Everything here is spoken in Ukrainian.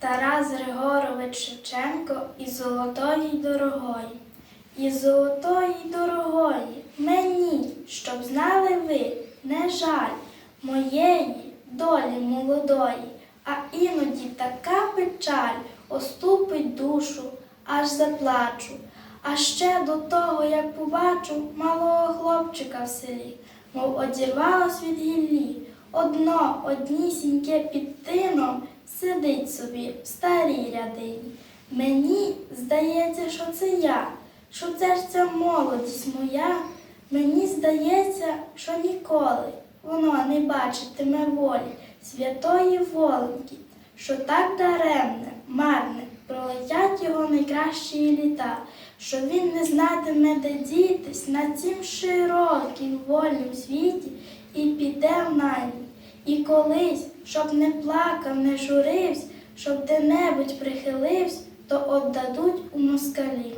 Тарас Григорович Шевченко із золотої дорогої. Із золотої дорогої мені, щоб знали ви, не жаль моєї долі молодої, а іноді така печаль оступить душу, аж заплачу. А ще до того, як побачу малого хлопчика в селі, мов одірвалось від гіллі, одно однісіньке під тином сидить собі в старій рядині. Мені здається, що це я, що це ж ця молодість моя. Мені здається, що ніколи воно не бачитиме волі святої воленьки, що так даремне, марне, пролетять його найкращі літа, що він не знатиме, де дітись на цім широкім вольнім світі колись, щоб не плакав, не журивсь, щоб де-небудь прихиливсь, то отдадуть у москалі.